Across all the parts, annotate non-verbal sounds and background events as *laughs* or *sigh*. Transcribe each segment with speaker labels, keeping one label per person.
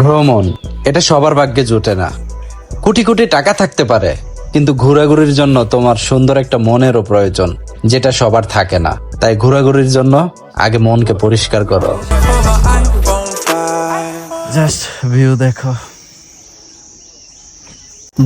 Speaker 1: ভ্রমণ, এটা সবার ভাগ্যে জোটে না। কোটি কোটি টাকা থাকতে পারে, কিন্তু ঘোরাঘুরির জন্য তোমার সুন্দর একটা মনেরও প্রয়োজন, যেটা সবার থাকে না। তাই ঘোরাঘুরির জন্য আগে মনকে পরিষ্কার করো। দেখো।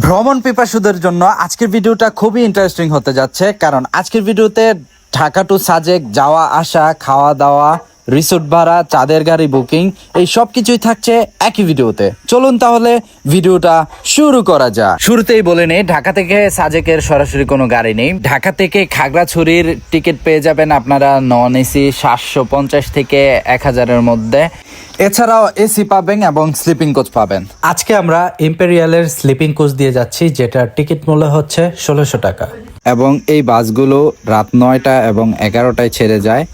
Speaker 1: ভ্রমণ পিপাসুদের জন্য আজকের ভিডিওটা খুবই ইন্টারেস্টিং হতে যাচ্ছে, কারণ আজকের ভিডিওতে ঢাকা টু সাজেক যাওয়া, আসা, খাওয়া দাওয়া রিসোর্ট ভাড়া চাঁদের গাড়ি বুকিং এই সব কিছুই থাকছে একই ভিডিওতে। চলুন তাহলে ভিডিওটা শুরু করা যাক। শুরুতেই বলে নেই ঢাকা থেকে সাজেকের সরাসরি কোনো গাড়ি নেই। ঢাকা থেকে খাগড়াছড়ির টিকিট পেয়ে যাবেন আপনারা নন এসি সাতশো পঞ্চাশ থেকে এক হাজারের মধ্যে। এছাড়াও এসি পাবেন এবং স্লিপিং কোচ পাবেন। আজকে আমরা ইম্পেরিয়ালের স্লিপিং কোচ দিয়ে যাচ্ছি যেটার টিকিট মূল্য হচ্ছে ষোলোশো টাকা। এবং এই বাসগুলো রাত নয়টা এবং এগারোটায় ছেড়ে যায়।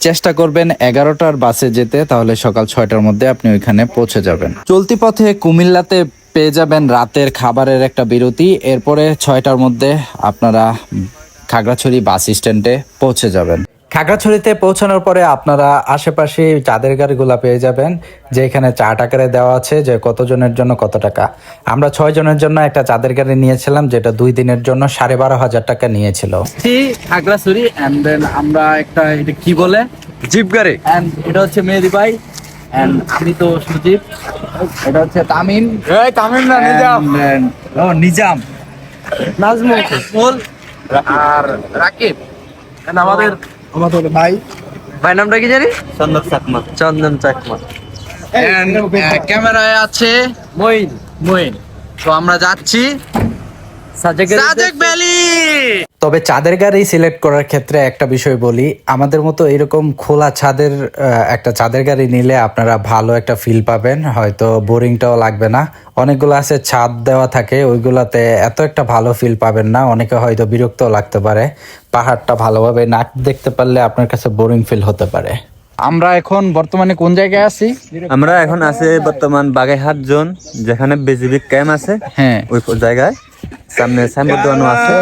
Speaker 1: চেষ্টা করবেন এগারোটার বাসে যেতে, তাহলে সকাল ছয়টার মধ্যে আপনি ওইখানে পৌঁছে যাবেন। চলতি পথে কুমিল্লাতে পেয়ে যাবেন রাতের খাবারের একটা বিরতি। এরপরে ছয়টার মধ্যে আপনারা খাগড়াছড়ি বাস স্ট্যান্ডে পৌঁছে যাবেন। খাগড়াছড়িতে পৌঁছানোর পরে আপনারা আশেপাশে চাঁদের গাড়িগুলা পেয়ে যাবেন যে এখানে চার টাকারে দেওয়া আছে যে কতজনের জন্য কত টাকা। আমরা ছয় জনের জন্য একটা চাঁদের গাড়ি নিয়েছিলাম যেটা দুই দিনের জন্য সাড়ে বারো হাজার টাকা নিয়েছিল। খাগড়াছড়ি এন্ড দেন আমরা একটা এটা কি বলে?
Speaker 2: জিপ গাড়ি।
Speaker 1: এন্ড এটা হচ্ছে মেহেদি ভাই এন্ড আমি তো সুজিব। এটা হচ্ছে তামিম।
Speaker 2: এই তামিম না নিজাম।
Speaker 1: ও নিজাম।
Speaker 2: নাজমুল।
Speaker 1: আর রাকিব।
Speaker 2: আমাদের আমাদের ভাই। ভাই নামটা কি জানি? চন্দন চাকমা। চন্দন চাকমা।
Speaker 1: ক্যামেরায় আছে
Speaker 2: মইন
Speaker 1: মইন তো আমরা যাচ্ছি। সাজেক ভ্যালি। তবে চাঁদের গাড়ি সিলেক্ট করার ক্ষেত্রে একটা বিষয় বলি আমাদের মতো এরকম খোলা ছাদের একটা চাঁদের গাড়ি নিলে আপনারা ভালো একটা ফিল পাবেন হয়তো বোরিংটাও লাগবে না। অনেকগুলো আছে ছাদ দেওয়া থাকে ওইগুলাতে এত একটা ভালো ফিল পাবেন না অনেকে হয়তো বিরক্ত লাগতে পারে। পাহাড়টা ভালোভাবে না দেখতে পারলে আপনার কাছে বোরিং ফিল হতে পারে। আমরা এখন বর্তমানে কোন জায়গায় আছি?
Speaker 2: আমরা এখন আছি বর্তমান বাগেরহাট জোন যেখানে বিজিবি ক্যাম্প আছে।
Speaker 1: হ্যাঁ।
Speaker 2: ওই জায়গায়। সামনে সাইনবোর্ড দেওয়ানো আছে।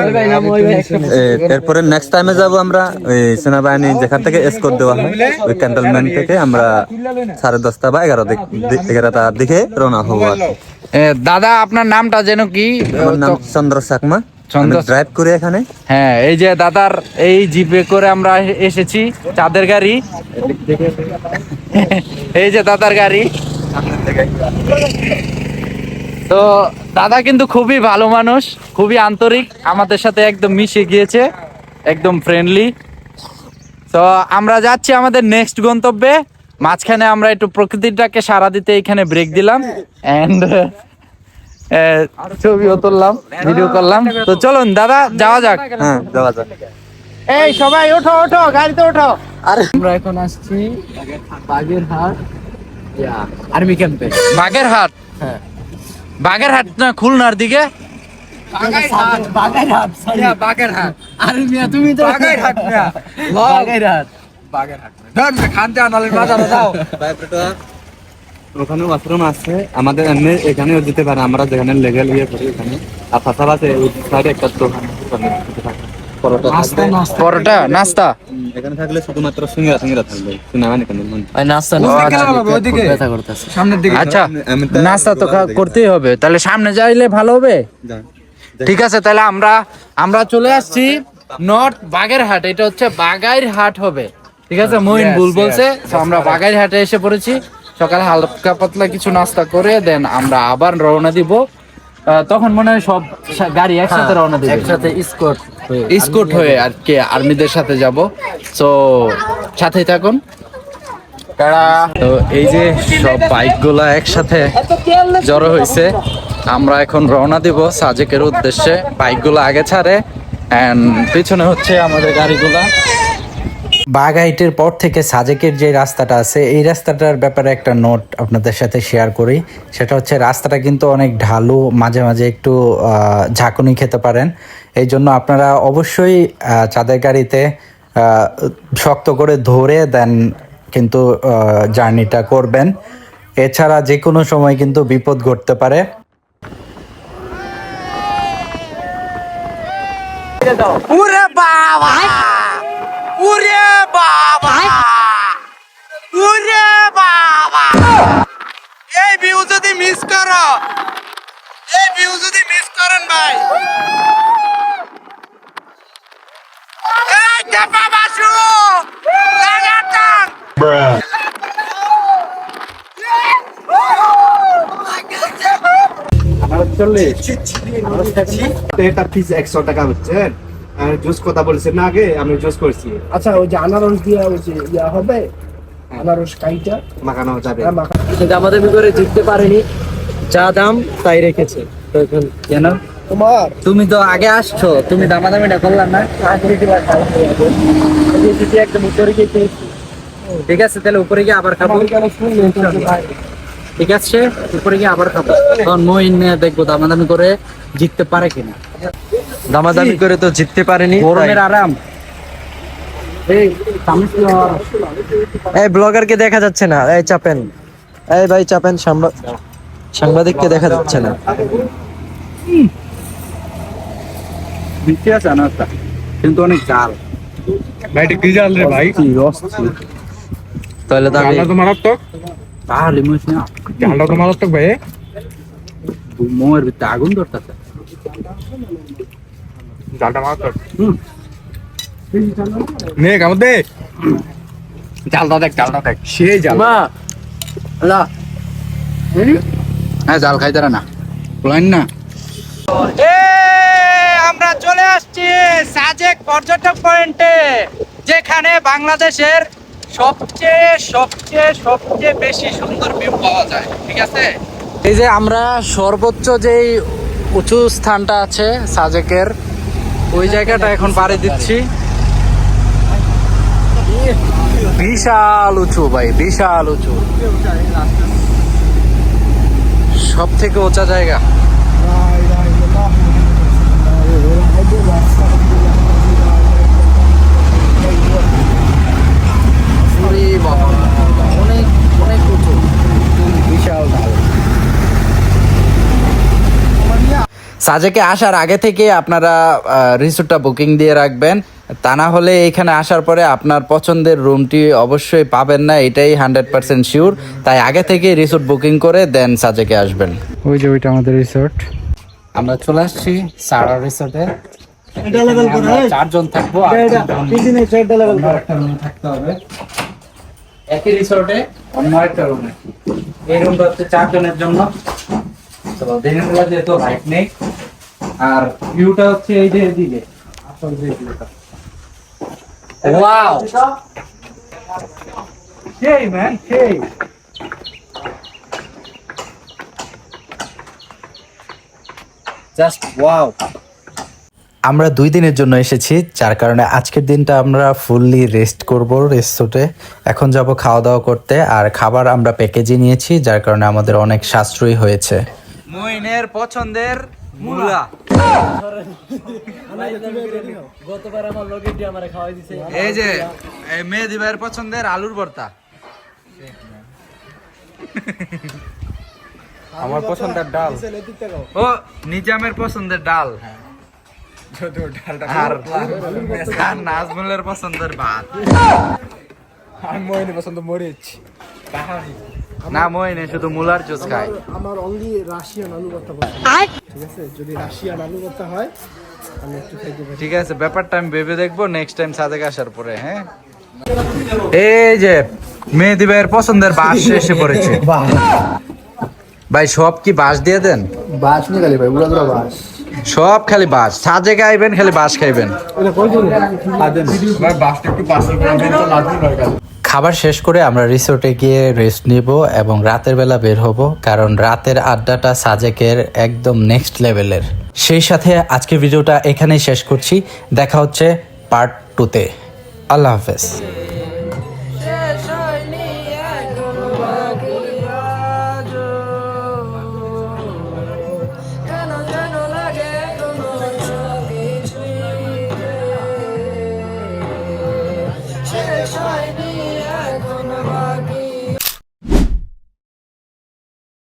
Speaker 2: এরপরে নেক্সট টাইমে যাব আমরা ওই সেনাবাহিনী যেখান থেকে এসকোর দেওয়া হয় ওই ক্যান্টনমেন্ট থেকে আমরা সাড়ে দশটা বা এগারো এগারোটার দিকে রওনা হব
Speaker 1: দাদা আপনার নামটা যেন কি?
Speaker 2: নাম চন্দ্র
Speaker 1: চন্দ্র
Speaker 2: ড্রাইভ করি এখানে?
Speaker 1: হ্যাঁ এই যে দাদার এই জিপে করে আমরা এসেছি চাঁদের গাড়ি। এই যে দাদার গাড়ি। তো দাদা কিন্তু খুবই ভালো মানুষ খুবই আন্তরিক আমাদের সাথে একদম মিশে গিয়েছে একদম ফ্রেন্ডলি তো আমরা যাচ্ছি আমাদের নেক্সট গন্তব্যে মাঝখানে আমরা একটু প্রকৃতিটাকে সারা দিতে এখানে ব্রেক দিলাম। এন্ড ছবিও তুললাম ভিডিও করলাম। তো চলুন দাদা যাওয়া যাক।
Speaker 2: হ্যাঁ যাওয়া যাক।
Speaker 1: এই সবাই ওঠো ওঠো গাড়িতে ওঠো। আরে। আমরা এখন আসছি বাগেরহাট আর্মি ক্যাম্পে। বাগেরহাট? হ্যাঁ। বাগেরহাট না খুলনার দিকে?
Speaker 2: ওখানে ওয়াশরুম আছে। আমাদের এমনি এখানেও যেতে পারে আমরা যেখানে লেগেল ইয়ে করি ওখানে। আর পাশাপাশি ওই সাইডে একটা দোকান। পরোটা
Speaker 1: নাস্তা
Speaker 2: এখানে থাকলে শুধুমাত্র সিঙ্গিরা সিঙ্গিরা থাকবে। সিনেমা এখানে আমি তো-
Speaker 1: নাস্তা তো করতেই হবে। তাহলে সামনে যাইলে ভালো হবে? ঠিক আছে তাহলে আমরা আমরা চলে আসছি নর্থ বাগেরহাট। এটা হচ্ছে বাগাইরহাট হবে। ঠিক আছে মহিন ভুল বলছে। আমরা বাগাইরহাটে এসে পড়েছি। সকালে হালকা পাতলা কিছু নাস্তা করে দেন আমরা আবার রওনা দিব। তখন মনে হয় সব গাড়ি একসাথে রওনা দিবে। একসাথে স্কট স্কট হয়ে আর কি আর্মিদের সাথে যাব। তো সাথেই থাকুন। তো এই যে সব বাইকগুলা একসাথে জড়ো হয়েছে আমরা এখন রওনা দিব সাজেকের উদ্দেশ্যে। বাইকগুলো আগে ছাড়ে এন্ড পিছনে হচ্ছে আমাদের গাড়িগুলা। বাগাইটের পর থেকে সাজেকের যে রাস্তাটা আছে, এই রাস্তাটার ব্যাপারে একটা নোট আপনাদের সাথে শেয়ার করি। সেটা হচ্ছে রাস্তাটা কিন্তু অনেক ঢালু, মাঝে মাঝে একটু ঝাঁকুনি খেতে পারেন। এই জন্য আপনারা অবশ্যই চাঁদের গাড়িতে শক্ত করে ধরে দেন কিন্তু জার্নিটা করবেন। এছাড়া যে কোনো সময় কিন্তু বিপদ ঘটতে পারে।
Speaker 3: বাবা! উরে বাবা। উরে বাবা। এই ভিউ যদি মিস করো এই ভিউ যদি মিস করেন ভাই। এই চাপা বাসু লাগাতার।
Speaker 4: এটা পিস একশো টাকা হচ্ছে। জুস কথা বলছেন না আগে আমি জুস করছি।
Speaker 5: আচ্ছা ওই যে আনারস দিয়া ওই যে ইয়া হবে আনারস কাইটা।
Speaker 4: মাখানো যাবে।
Speaker 5: হ্যাঁ, কিন্তু আমাদের ভিতরে জিততে পারেনি। যা দাম তাই রেখেছে। তো এখন
Speaker 1: কেন?
Speaker 5: তোমার।
Speaker 1: তুমি তো আগে আসছো। তুমি দামাদামিটা করলাম না?
Speaker 5: একদম উপরে গিয়ে
Speaker 1: ঠিক আছে তাহলে উপরে গিয়ে আবার খাব? ঠিক আছে উপরে গিয়ে আবার খাব। তখন নিয়ে দেখব দামাদামি করে জিততে পারে কিনা।
Speaker 6: দামাদামি করে তো জিততে পারেনি
Speaker 1: গরমের আরাম। এই তামিজ
Speaker 6: এই ব্লগারকে দেখা যাচ্ছে না এই চাপেন। এই ভাই চাপেন সাংবা- সাংবাদিককে দেখা যাচ্ছে না।
Speaker 1: কিন্তু অনেক জাল।
Speaker 4: ভাই এটা কি জাল রে ভাই?
Speaker 6: তাহলে তো আমি
Speaker 4: জালটা তো মারাত্মক।
Speaker 1: তাহলে মুস না।
Speaker 4: জালটা তো মারাত্মক ভাই।
Speaker 1: মোয়ের ভিতরে আগুন ধরতেছে।
Speaker 4: জালটা মারাত্মক নে কামত দে। জালটা দেখ জালটা দেখ। সেই জাল।
Speaker 5: মা আল্লাহ।
Speaker 1: হ্যাঁ জাল খাইতে না। বলেন না। আমরা চলে আসছি সাজেক পর্যটক পয়েন্টে যেখানে বাংলাদেশের সবচেয়ে সবচেয়ে সবচেয়ে বেশি সুন্দর ভিউ পাওয়া যায়। ঠিক আছে? এই যে আমরা সর্বোচ্চ যেই উঁচু স্থানটা আছে সাজেকের ওই জায়গাটা এখন পাড়ি দিচ্ছি। বিশাল উঁচু ভাই বিশাল উঁচু। সব থেকে উঁচা জায়গা। বাবা, অনেক অনেক উঁচু বিশাল সাজেকে আসার আগে থেকে আপনারা রিসোর্টটা বুকিং দিয়ে রাখবেন। তা না হলে এখানে আসার পরে আপনার পছন্দের রুমটি অবশ্যই পাবেন না এটাই হান্ড্রেড পার্সেন্ট শিওর। তাই আগে থেকে রিসোর্ট বুকিং করে দেন সাজেকে আসবেন।
Speaker 7: ওই যে ওইটা আমাদের রিসোর্ট।
Speaker 1: আমরা চলে আসছি সারা রিসোর্টে। চারজন থাকব আর তিনজন অন্য একটা রুমে থাকতে হবে। একই রিসোর্টে অন্য একটা রুমে। এই রুমটা হচ্ছে চারজনের জন্য। তো যেহেতু হাইট নেই। আর ভিউটা হচ্ছে এই যে এদিকে। আসল যে ভিউটা ওয়াও সেই ম্যান সেই। জাস্ট ওয়াও আমরা দুই দিনের জন্য এসেছি যার কারণে আজকের দিনটা আমরা ফুললি রেস্ট করব রেস্টুটে এখন যাব খাওয়া দাওয়া করতে আর খাবার আমরা প্যাকেজে নিয়েছি যার কারণে আমাদের অনেক সাশ্রয়ী হয়েছে। মইনের পছন্দের মুলা।
Speaker 5: গতবার আমার লোকে দিয়ে আমারে খাওয়াই দিছে
Speaker 1: এই যে মেহেদি ভাইয়ের পছন্দের আলুর ভর্তা।
Speaker 4: আমার পছন্দের ডাল।
Speaker 1: ও নিজামের পছন্দের ডাল। আর আর নাজমুলের পছন্দের ভাত।
Speaker 4: আমি মহিনী পছন্দ মরিচ।
Speaker 1: না মইনে শুধু মুলার জুস খায়
Speaker 5: আমার অনলি রাশিয়ান আলু ভর্তা। ঠিক আছে? যদি রাশিয়ান আলু ভর্তা হয় আমি একটু খাইতে পারি।
Speaker 1: ঠিক আছে ব্যাপারটা আমি ভেবে দেখব নেক্সট টাইম সাদেক আসার পরে হ্যাঁ? এই যে মেহেদি ভাইয়ের পছন্দের বাস এসে পড়েছে। *laughs* ভাই সব কি বাস দিয়ে দেন?
Speaker 5: বাস নিয়ে গেলি ভাই উড়া উড়া বাস
Speaker 1: সব খালি বাস সাজে খাইবেন খালি বাস খাইবেন।
Speaker 4: বাসটা একটু পাশে
Speaker 1: খাবার শেষ করে আমরা রিসোর্টে গিয়ে রেস্ট নিব এবং রাতের বেলা বের হব, কারণ রাতের আড্ডাটা সাজেকের একদম নেক্সট লেভেলের সেই সাথে আজকে ভিডিওটা এখানেই শেষ করছি। দেখা হচ্ছে পার্ট টুতে আল্লাহ হাফেজ।